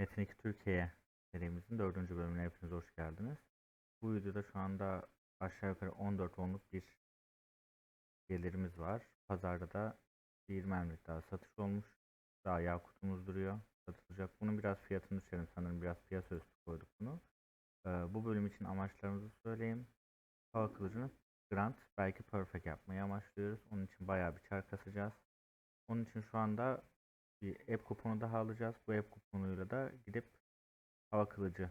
Metin 2 Türkiye serimizin dördüncü bölümüne hepiniz hoş geldiniz. Bu videoda şu anda aşağı yukarı 14 onluk bir gelirimiz var. Pazarda da bir mermilik daha satış olmuş. Daha yağ kutumuz duruyor. Satılacak. Bunun biraz fiyatını düşelim sanırım. Biraz piyasa üstü koyduk bunu. Ee, bu bölüm için amaçlarımızı söyleyeyim. Hava kılıcını Grant belki Perfect yapmayı amaçlıyoruz. Onun için bayağı bir çar kasacağız. Onun için şu anda bir app kuponu daha alacağız. Bu app kuponuyla da gidip hava kılıcı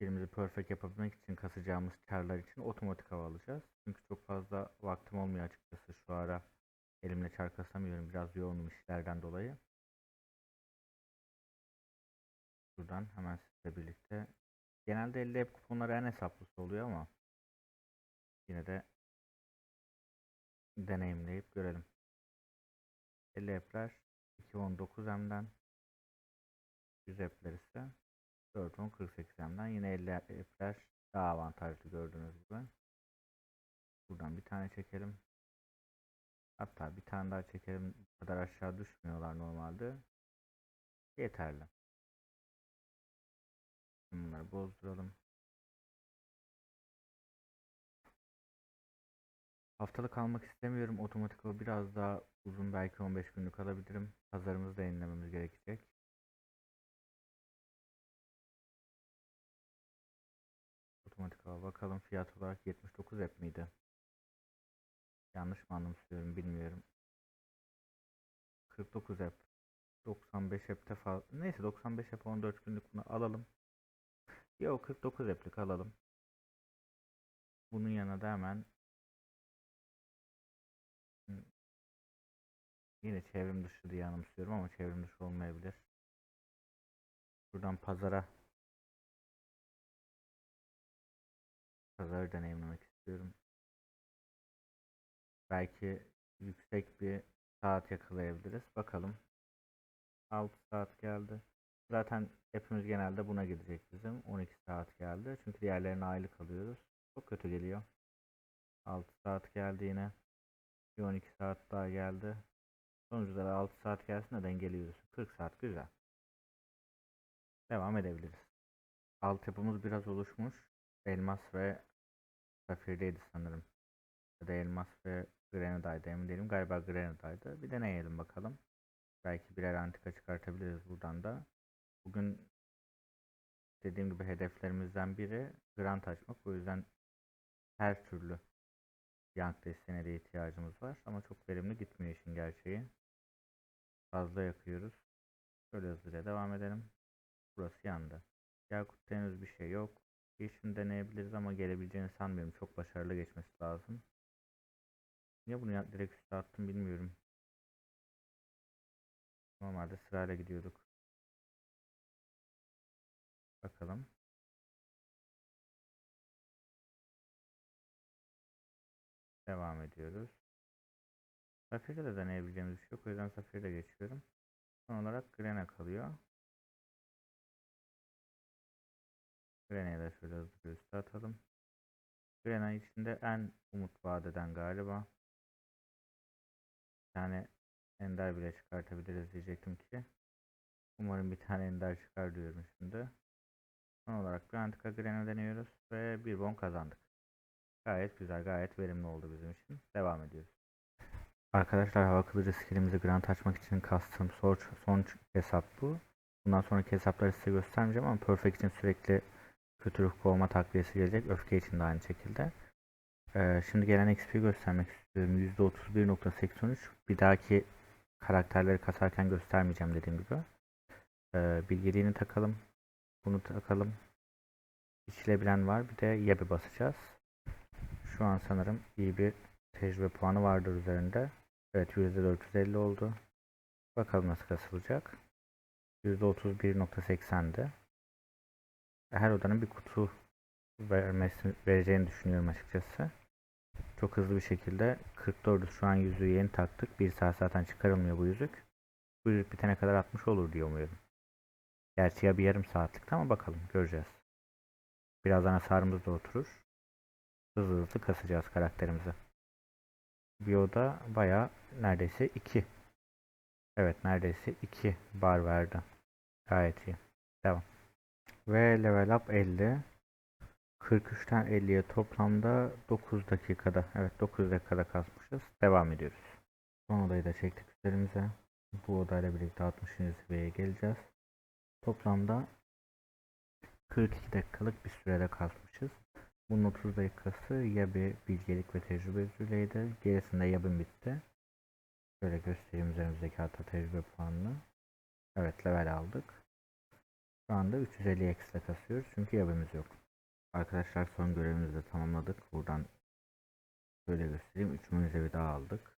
birimizi perfect yapabilmek için kasacağımız karlar için otomatik hava alacağız. Çünkü çok fazla vaktim olmuyor açıkçası şu ara. Elimle çar kasamıyorum. Biraz yoğunum işlerden dolayı. Buradan hemen sizle birlikte. Genelde 50 app kuponları en hesaplısı oluyor ama yine de deneyimleyip görelim. 50 app'ler 2.19M'den 100 app'ler ise 4.10.48M'den yine 50 app'ler daha avantajlı gördüğünüz gibi. Buradan bir tane çekelim. Hatta bir tane daha çekelim. Bu kadar aşağı düşmüyorlar normalde. Yeterli. Bunları bozduralım. Haftalık almak istemiyorum. Otomatik o biraz daha uzun belki 15 günlük alabilirim. Pazarımızı da yenilememiz gerekecek. Otomatik al bakalım fiyat olarak 79 app miydi? Yanlış mı anımsıyorum bilmiyorum. 49 app. 95 app'te fazla. Neyse 95 app 14 günlük bunu alalım. Yok 49 app'lik alalım. Bunun yanına da hemen Yine çevrim dışı diye anımsıyorum ama çevrim dışı olmayabilir. Buradan pazara pazarı deneyimlemek istiyorum. Belki yüksek bir saat yakalayabiliriz. Bakalım. 6 saat geldi. Zaten hepimiz genelde buna gidecek bizim. 12 saat geldi. Çünkü diğerlerine aylık alıyoruz. Çok kötü geliyor. 6 saat geldi yine. Bir 12 saat daha geldi. Sonuçta da 6 saat gelsin de dengeliyoruz. 40 saat güzel. Devam edebiliriz. Altyapımız biraz oluşmuş. Elmas ve Safir'deydi sanırım. Ya da Elmas ve Grenada'ydı emin değilim. Galiba Grenada'ydı. Bir deneyelim bakalım. Belki birer antika çıkartabiliriz buradan da. Bugün dediğim gibi hedeflerimizden biri grant açmak. O yüzden her türlü Young desteğine de ihtiyacımız var. Ama çok verimli gitmiyor işin gerçeği. Fazla yakıyoruz. Şöyle hızlıca devam edelim. Burası yandı. Yakut'ta henüz bir şey yok. Yeşim deneyebiliriz ama gelebileceğini sanmıyorum. Çok başarılı geçmesi lazım. Niye bunu direkt üstü attım bilmiyorum. Normalde sırayla gidiyorduk. Bakalım. Devam ediyoruz. Safir'de de deneyebileceğimiz bir şey yok. O yüzden Safir'de geçiyorum. Son olarak Grena kalıyor. Grena'yı da şöyle hızlı bir üste atalım. Grena içinde en umut vadeden galiba. Bir tane Ender bile çıkartabiliriz diyecektim ki. Umarım bir tane Ender çıkar diyorum şimdi. Son olarak bir Antika Grena deniyoruz ve bir bon kazandık. Gayet güzel, gayet verimli oldu bizim için. Devam ediyoruz. Arkadaşlar hava kılıcı skillimizi grant açmak için kastım son, son hesap bu. Bundan sonraki hesapları size göstermeyeceğim ama Perfect için sürekli kötü ruh kovma takviyesi gelecek. Öfke için de aynı şekilde. Ee, şimdi gelen XP göstermek istiyorum. %31.83 Bir dahaki karakterleri kasarken göstermeyeceğim dediğim gibi. Ee, bilgeliğini takalım. Bunu takalım. İçilebilen var. Bir de yabi basacağız. Şu an sanırım iyi bir tecrübe puanı vardır üzerinde. Evet %450 oldu. Bakalım nasıl kasılacak. %31.80'di. Her odanın bir kutu vermesi, vereceğini düşünüyorum açıkçası. Çok hızlı bir şekilde 44'ü şu an yüzüğü yeni taktık. Bir saat zaten çıkarılmıyor bu yüzük. Bu yüzük bitene kadar 60 olur diye umuyorum. Gerçi ya bir yarım saatlik ama bakalım göreceğiz. Birazdan hasarımız da oturur. Hızlı hızlı kasacağız karakterimizi. Bio'da baya neredeyse 2. Evet neredeyse 2 bar verdi. Gayet iyi. Devam. Ve level up 50. 43'ten 50'ye toplamda 9 dakikada. Evet 9 dakikada kasmışız. Devam ediyoruz. Son odayı da çektik üzerimize. Bu odayla birlikte 60. seviyeye geleceğiz. Toplamda 42 dakikalık bir sürede kasmışız. Bunun 30 dakikası ya bir bilgelik ve tecrübe üzerindeydi. Gerisinde yabın bitti. Şöyle göstereyim üzerimizdeki hatta tecrübe puanını. Evet level aldık. Şu anda 350 ekstra kasıyoruz çünkü yabımız yok. Arkadaşlar son görevimizi de tamamladık. Buradan şöyle göstereyim. 3 münzevi daha aldık.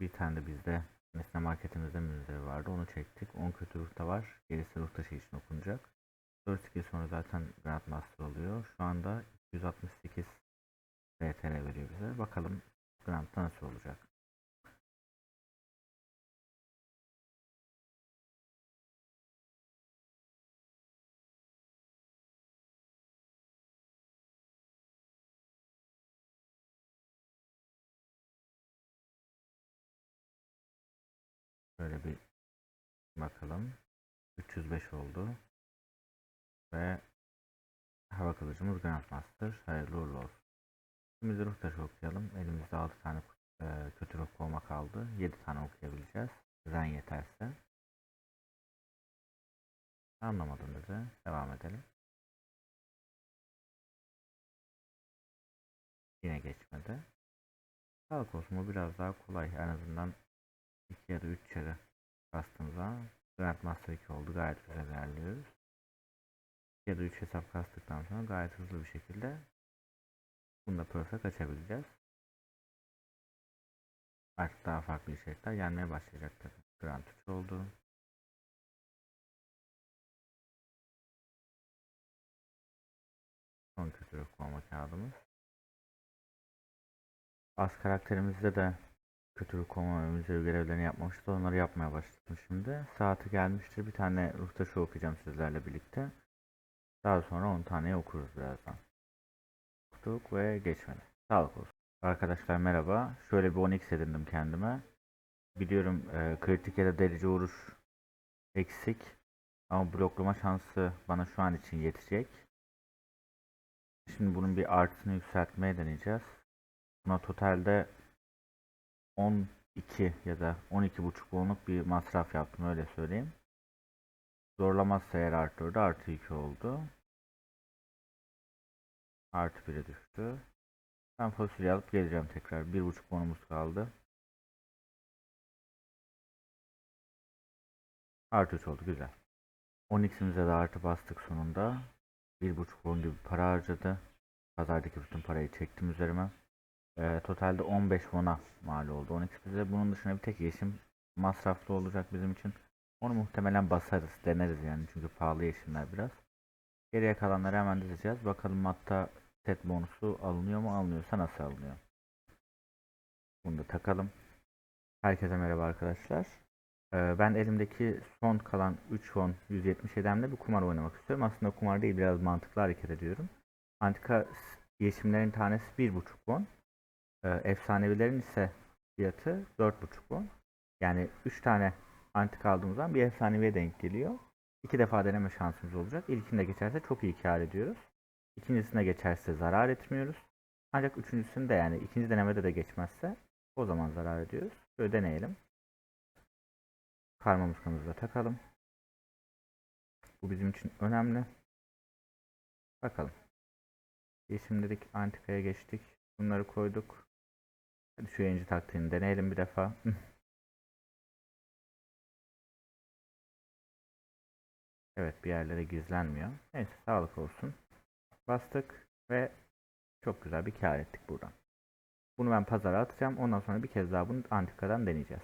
Bir tane de bizde mesela marketimizde münzevi vardı. Onu çektik. 10 kötü ruhta var. Gerisi ruh taşı için okunacak. 4 skill sonra zaten Grand Master oluyor. Şu anda 268 BTR veriyor bize. Bakalım Grand'da nasıl olacak. Şöyle bir bakalım. 305 oldu. Ve hava kılıcımız Grandmaster. Hayırlı uğurlu olsun. Şimdi ruh taşı okuyalım. Elimizde 6 tane e, kötü ruh kovma kaldı. 7 tane okuyabileceğiz. Zen yeterse. Anlamadım dedi. Devam edelim. Yine geçmedi. Sağlık olsun bu biraz daha kolay. En azından 2 ya da 3 kere kastığımızda Grandmaster 2 oldu. Gayet güzel ilerliyoruz. 2 ya da 3 hesap kastıktan sonra gayet hızlı bir şekilde bunu da perfect açabileceğiz. Artık daha farklı içerikler gelmeye başlayacak tabii. Grand 3 oldu. Son kötülük olma kağıdımız. Az karakterimizde de kötülük olma ve görevlerini yapmamıştı. Onları yapmaya başladım şimdi. Saati gelmiştir. Bir tane ruh taşı okuyacağım sizlerle birlikte. Daha sonra 10 taneyi okuruz birazdan. Okuduk ve geçmedi. Sağlık olsun. Arkadaşlar merhaba. Şöyle bir 10x edindim kendime. Biliyorum e, kritik ya da delici vuruş eksik. Ama bloklama şansı bana şu an için yetecek. Şimdi bunun bir artısını yükseltmeye deneyeceğiz. Buna totalde 12 ya da 12.5 wonluk bir masraf yaptım öyle söyleyeyim. Zorlamazsa eğer arttırdı artı 2 oldu. Artı 1'e düştü. Ben fasulye alıp geleceğim tekrar. 1.5 bonumuz kaldı. Artı 3 oldu güzel. 10x'imize de artı bastık sonunda. 1.5 bon gibi para harcadı. Pazardaki bütün parayı çektim üzerime. E, totalde 15 won'a mal oldu. 10x bize bunun dışında bir tek yeşim masraflı olacak bizim için. Onu muhtemelen basarız, deneriz yani çünkü pahalı yeşimler biraz. Geriye kalanları hemen dizeceğiz. Bakalım hatta set bonusu alınıyor mu? Alınıyorsa nasıl alınıyor? Bunu da takalım. Herkese merhaba arkadaşlar. Ee, ben elimdeki son kalan 3 won 170 edemle bir kumar oynamak istiyorum. Aslında kumar değil biraz mantıklı hareket ediyorum. Antika yeşimlerin tanesi 1.5 won. Ee, efsanevilerin ise fiyatı 4.5 won. Yani 3 tane antik aldığımız zaman bir efsaneviye denk geliyor. İki defa deneme şansımız olacak. İlkinde geçerse çok iyi kar ediyoruz. İkincisinde geçerse zarar etmiyoruz. Ancak üçüncüsünde yani ikinci denemede de geçmezse o zaman zarar ediyoruz. Böyle deneyelim. Karma muskamızı takalım. Bu bizim için önemli. Bakalım. Yeşim dedik antikaya geçtik. Bunları koyduk. Hadi şu yayıncı taktiğini deneyelim bir defa. evet bir yerlere gizlenmiyor. Neyse sağlık olsun. Bastık ve çok güzel bir kar ettik buradan. Bunu ben pazara atacağım. Ondan sonra bir kez daha bunu antikadan deneyeceğiz.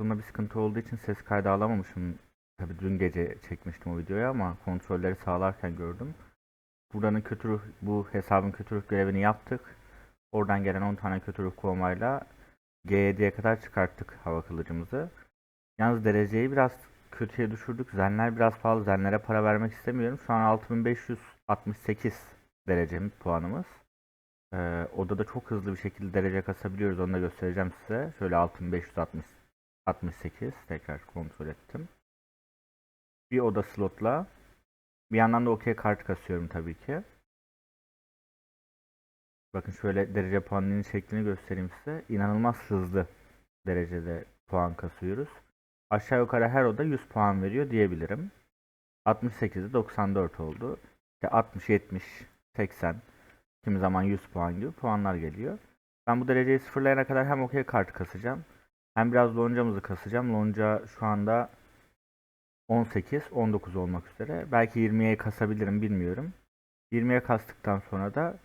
Kulaklığımda bir sıkıntı olduğu için ses kaydı alamamışım. Tabii dün gece çekmiştim o videoyu ama kontrolleri sağlarken gördüm. Buranın kötü ruh, bu hesabın kötü ruh görevini yaptık. Oradan gelen 10 tane kötü ruh kovmayla G7'ye kadar çıkarttık hava kılıcımızı. Yalnız dereceyi biraz kötüye düşürdük. Zenler biraz pahalı. Zenlere para vermek istemiyorum. Şu an 6568 derecemiz puanımız. Ee, odada çok hızlı bir şekilde derece kasabiliyoruz. Onu da göstereceğim size. Şöyle 6568 tekrar kontrol ettim. Bir oda slotla bir yandan da okey kart kasıyorum tabii ki. Bakın şöyle derece puanının şeklini göstereyim size. İnanılmaz hızlı derecede puan kasıyoruz. Aşağı yukarı her oda 100 puan veriyor diyebilirim. 68'de 94 oldu. İşte 60, 70, 80, kimi zaman 100 puan gibi puanlar geliyor. Ben bu dereceyi sıfırlayana kadar hem okey kartı kasacağım. Hem biraz loncamızı kasacağım. Lonca şu anda 18, 19 olmak üzere. Belki 20'ye kasabilirim bilmiyorum. 20'ye kastıktan sonra da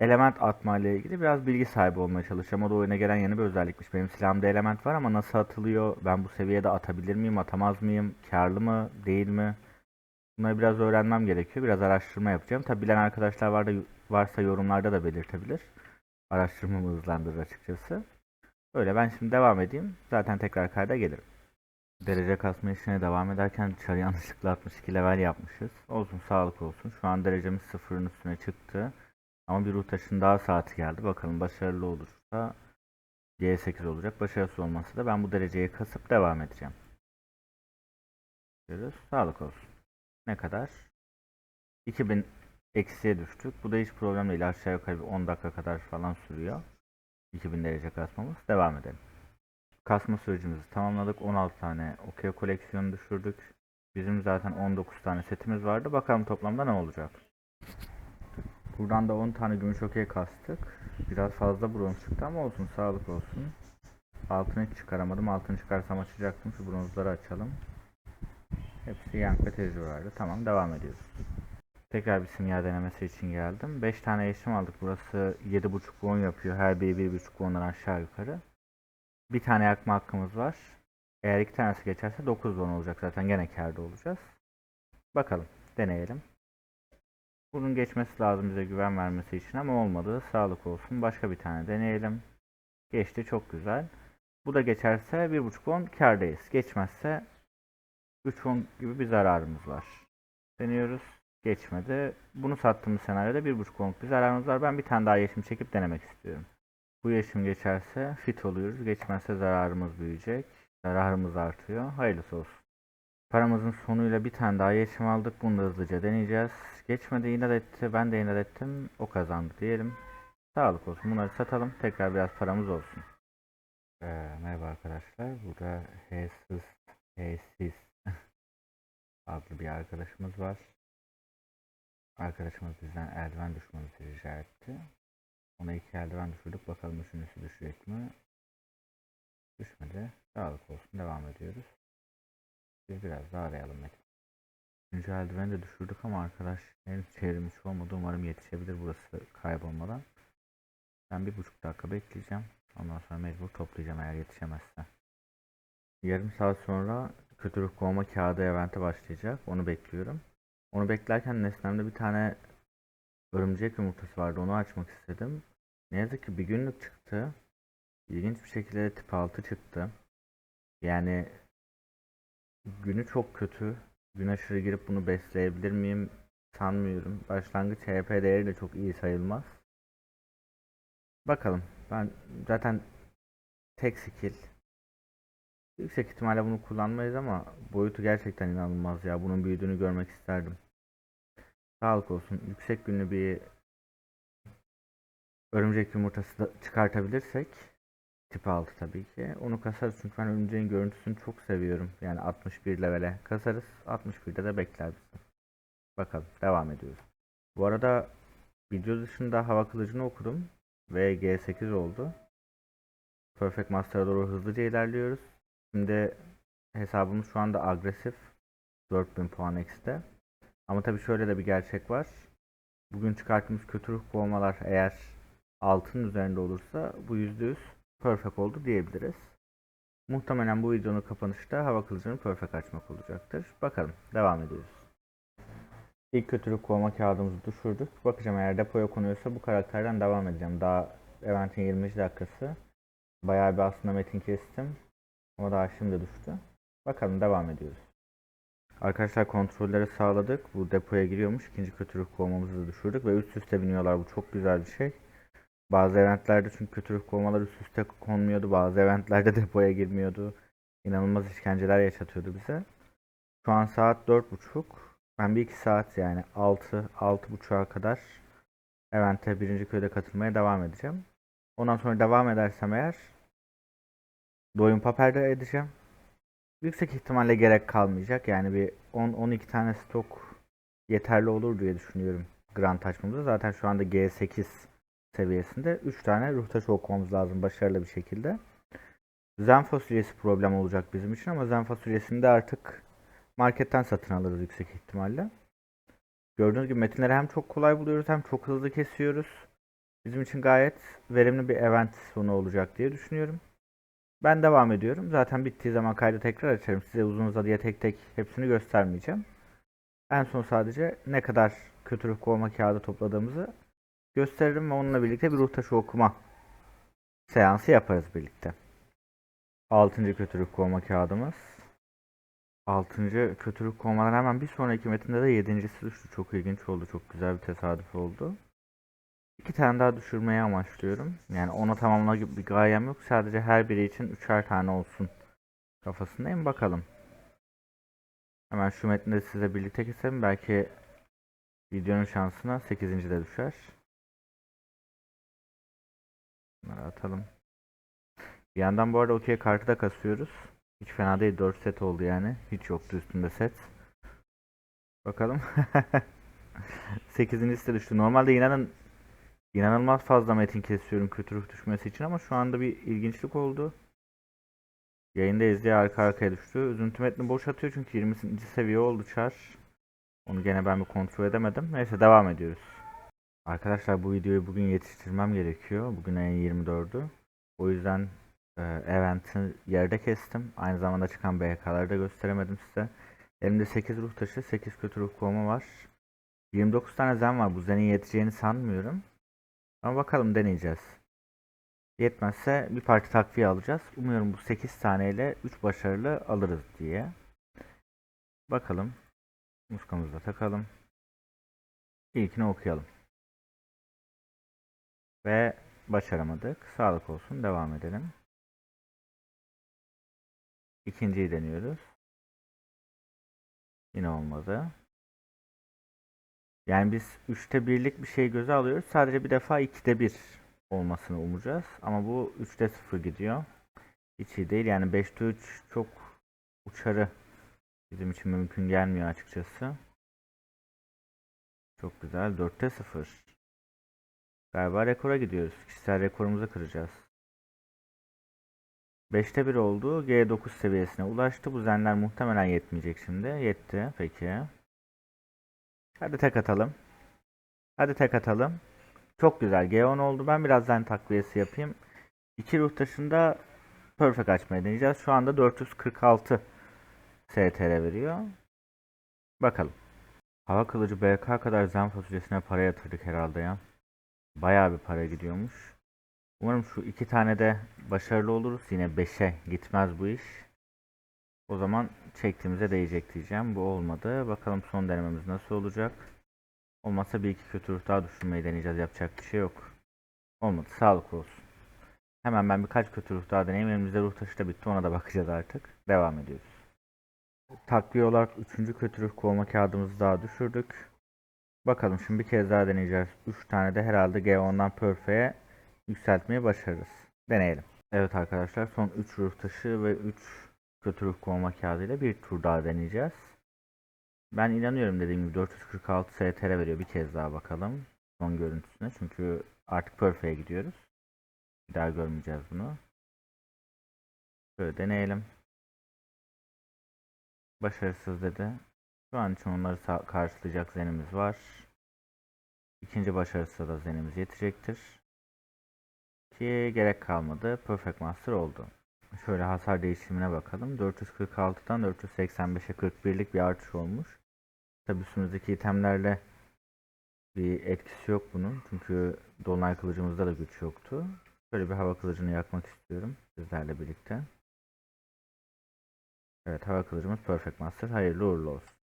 element atma ile ilgili biraz bilgi sahibi olmaya çalışacağım. O da oyuna gelen yeni bir özellikmiş. Benim silahımda element var ama nasıl atılıyor? Ben bu seviyede atabilir miyim, atamaz mıyım? Karlı mı, değil mi? Bunları biraz öğrenmem gerekiyor. Biraz araştırma yapacağım. Tabi bilen arkadaşlar var da, varsa yorumlarda da belirtebilir. Araştırmamı hızlandırır açıkçası. Öyle ben şimdi devam edeyim. Zaten tekrar kayda gelirim. Derece kasma işine devam ederken dışarı yanlışlıkla 62 level yapmışız. Olsun sağlık olsun. Şu an derecemiz sıfırın üstüne çıktı. Ama bir ruh taşın daha saati geldi. Bakalım başarılı olursa G8 olacak. Başarısız olmazsa da ben bu dereceyi kasıp devam edeceğim. Görüyoruz. Sağlık olsun. Ne kadar? 2000 eksiye düştük. Bu da hiç problem değil. Aşağı yukarı bir 10 dakika kadar falan sürüyor. 2000 derece kasmamız. Devam edelim. Kasma sürecimizi tamamladık. 16 tane okey koleksiyonu düşürdük. Bizim zaten 19 tane setimiz vardı. Bakalım toplamda ne olacak. Buradan da 10 tane gümüş okey kastık. Biraz fazla bronz çıktı ama olsun sağlık olsun. Altını hiç çıkaramadım. Altını çıkarsam açacaktım. Şu bronzları açalım. Hepsi yank ve. Tamam devam ediyoruz. Tekrar bir simya denemesi için geldim. 5 tane yeşim aldık. Burası 7.5 won yapıyor. Her biri 1.5 won'dan aşağı yukarı. Bir tane yakma hakkımız var. Eğer iki tanesi geçerse 9 won olacak zaten. Gene kârda olacağız. Bakalım. Deneyelim. Bunun geçmesi lazım bize güven vermesi için ama olmadı. Sağlık olsun. Başka bir tane deneyelim. Geçti. Çok güzel. Bu da geçerse 1.5 won kârdayız. Geçmezse 3 won gibi bir zararımız var. Deniyoruz. Geçmedi. Bunu sattığımız senaryoda 1.5 wonluk bir zararımız var. Ben bir tane daha yeşim çekip denemek istiyorum. Bu yeşim geçerse fit oluyoruz. Geçmezse zararımız büyüyecek. Zararımız artıyor. Hayırlısı olsun. Paramızın sonuyla bir tane daha yeşim aldık. Bunu da hızlıca deneyeceğiz. Geçmedi inat etti. Ben de inat ettim. O kazandı diyelim. Sağlık olsun. Bunları satalım. Tekrar biraz paramız olsun. Ee, merhaba arkadaşlar. Burada H'siz, H'siz adlı bir arkadaşımız var. Arkadaşımız bizden eldiven düşmemizi rica etti. Ona iki eldiven düşürdük. Bakalım üçüncüsü düşecek mi? Düşmedi. Sağlık olsun. Devam ediyoruz. Biz biraz daha arayalım Metin. Üçüncü eldiveni de düşürdük ama arkadaş henüz çevirmiş olmadı. Umarım yetişebilir burası kaybolmadan. Ben bir buçuk dakika bekleyeceğim. Ondan sonra mecbur toplayacağım eğer yetişemezse. Yarım saat sonra kötü ruh kovma kağıdı evente başlayacak. Onu bekliyorum. Onu beklerken nesnemde bir tane örümcek yumurtası vardı. Onu açmak istedim. Ne yazık ki bir günlük çıktı. İlginç bir şekilde de tip 6 çıktı. Yani günü çok kötü. Gün aşırı girip bunu besleyebilir miyim sanmıyorum. Başlangıç HP değeri de çok iyi sayılmaz. Bakalım. Ben zaten tek skill. Yüksek ihtimalle bunu kullanmayız ama boyutu gerçekten inanılmaz ya. Bunun büyüdüğünü görmek isterdim. Sağlık olsun. Yüksek günlü bir örümcek yumurtası da çıkartabilirsek tip 6 tabii ki. Onu kasarız çünkü ben örümceğin görüntüsünü çok seviyorum. Yani 61 levele kasarız. 61'de de bekler bizi. Bakalım devam ediyoruz. Bu arada video dışında hava kılıcını okudum ve G8 oldu. Perfect Master'a doğru hızlıca ilerliyoruz. Şimdi hesabımız şu anda agresif. 4000 puan ekside. Ama tabii şöyle de bir gerçek var. Bugün çıkarttığımız kötü ruh kovmalar eğer altın üzerinde olursa bu %100 perfect oldu diyebiliriz. Muhtemelen bu videonun kapanışı da hava kılıcını perfect açmak olacaktır. Bakalım devam ediyoruz. İlk kötülük kovma kağıdımızı düşürdük. Bakacağım eğer depoya konuyorsa bu karakterden devam edeceğim. Daha eventin 20. dakikası. Bayağı bir aslında metin kestim. O daha şimdi düştü. Bakalım devam ediyoruz. Arkadaşlar kontrolleri sağladık. Bu depoya giriyormuş. İkinci kötülük kovmamızı da düşürdük ve üst üste biniyorlar. Bu çok güzel bir şey. Bazı eventlerde çünkü kötülük kovmalar üst üste konmuyordu. Bazı eventlerde depoya girmiyordu. İnanılmaz işkenceler yaşatıyordu bize. Şu an saat 4.30. Ben bir iki saat yani 6 6.30'a kadar evente birinci köyde katılmaya devam edeceğim. Ondan sonra devam edersem eğer doyum paperde edeceğim. Yüksek ihtimalle gerek kalmayacak. Yani bir 10-12 tane stok yeterli olur diye düşünüyorum Grand açmamızda. Zaten şu anda G8 seviyesinde 3 tane ruh taşı okumamız lazım başarılı bir şekilde. Zen fasulyesi problem olacak bizim için ama zen fasulyesini de artık marketten satın alırız yüksek ihtimalle. Gördüğünüz gibi metinleri hem çok kolay buluyoruz hem çok hızlı kesiyoruz. Bizim için gayet verimli bir event sonu olacak diye düşünüyorum. Ben devam ediyorum. Zaten bittiği zaman kaydı tekrar açarım. Size uzun uzadıya tek tek hepsini göstermeyeceğim. En son sadece ne kadar kötülük kovma kağıdı topladığımızı gösteririm ve onunla birlikte bir ruh taşı okuma seansı yaparız birlikte. 6. kötülük kovma kağıdımız. 6. kötülük kovmadan hemen bir sonraki metinde de 7.si düştü. Çok ilginç oldu. Çok güzel bir tesadüf oldu. İki tane daha düşürmeye amaçlıyorum. Yani onu tamamla gibi bir gayem yok. Sadece her biri için üçer tane olsun kafasındayım. Bakalım. Hemen şu metni de size birlikte keselim. Belki videonun şansına 8. de düşer. Bunları atalım. Bir yandan bu arada okey kartı da kasıyoruz. Hiç fena değil. 4 set oldu yani. Hiç yoktu üstünde set. Bakalım. 8. de düştü. Normalde inanın İnanılmaz fazla metin kesiyorum kötülük düşmesi için ama şu anda bir ilginçlik oldu. Yayında izleye arka arkaya düştü. Üzüntü metni boş atıyor çünkü 20. seviye oldu çar. Onu gene ben bir kontrol edemedim. Neyse devam ediyoruz. Arkadaşlar bu videoyu bugün yetiştirmem gerekiyor. Bugün ayın 24'ü. O yüzden e, event'i yerde kestim. Aynı zamanda çıkan BK'ları da gösteremedim size. Elimde 8 ruh taşı, 8 kötü ruh kovma var. 29 tane zen var. Bu zenin yeteceğini sanmıyorum. Ama bakalım deneyeceğiz. Yetmezse bir parça takviye alacağız. Umuyorum bu 8 taneyle 3 başarılı alırız diye. Bakalım. Muskamızı da takalım. İlkini okuyalım. Ve başaramadık. Sağlık olsun. Devam edelim. İkinciyi deniyoruz. Yine olmadı. Yani biz 3'te birlik bir şey göze alıyoruz. Sadece bir defa 2'de 1 olmasını umacağız. Ama bu 3'te 0 gidiyor. Hiç iyi değil. Yani 5'te 3 çok uçarı bizim için mümkün gelmiyor açıkçası. Çok güzel. 4'te 0. Galiba rekora gidiyoruz. Kişisel rekorumuzu kıracağız. 5'te 1 oldu. G9 seviyesine ulaştı. Bu zenler muhtemelen yetmeyecek şimdi. Yetti. Peki. Hadi tek atalım. Hadi tek atalım. Çok güzel. G10 oldu. Ben birazdan takviyesi yapayım. İki ruh taşında perfect açmayı deneyeceğiz. Şu anda 446 STR veriyor. Bakalım. Hava kılıcı BK kadar zen fasulyesine para yatırdık herhalde ya. Bayağı bir para gidiyormuş. Umarım şu iki tane de başarılı oluruz. Yine 5'e gitmez bu iş. O zaman çektiğimize değecek diyeceğim. Bu olmadı. Bakalım son denememiz nasıl olacak. Olmazsa bir iki kötü ruh daha düşünmeyi deneyeceğiz. Yapacak bir şey yok. Olmadı. Sağlık olsun. Hemen ben birkaç kötü ruh daha deneyeyim. Elimizde ruh taşı da bitti. Ona da bakacağız artık. Devam ediyoruz. Takviye olarak 3. kötü ruh kovma kağıdımızı daha düşürdük. Bakalım şimdi bir kez daha deneyeceğiz. 3 tane de herhalde G10'dan Perfect'e yükseltmeyi başarırız. Deneyelim. Evet arkadaşlar son 3 ruh taşı ve 3 kötülük kovma kağıdıyla bir tur daha deneyeceğiz. Ben inanıyorum dediğim gibi 446 STR veriyor. Bir kez daha bakalım son görüntüsüne. Çünkü artık Perfect'e gidiyoruz. Bir daha görmeyeceğiz bunu. Şöyle deneyelim. Başarısız dedi. Şu an için onları karşılayacak zenimiz var. İkinci başarısız da zenimiz yetecektir. ki gerek kalmadı. Perfect Master oldu. Şöyle hasar değişimine bakalım. 446'dan 485'e 41'lik bir artış olmuş. Tabi üstümüzdeki itemlerle bir etkisi yok bunun. Çünkü Dolunay kılıcımızda da güç yoktu. Şöyle bir hava kılıcını yakmak istiyorum sizlerle birlikte. Evet hava kılıcımız Perfect Master. Hayırlı uğurlu olsun.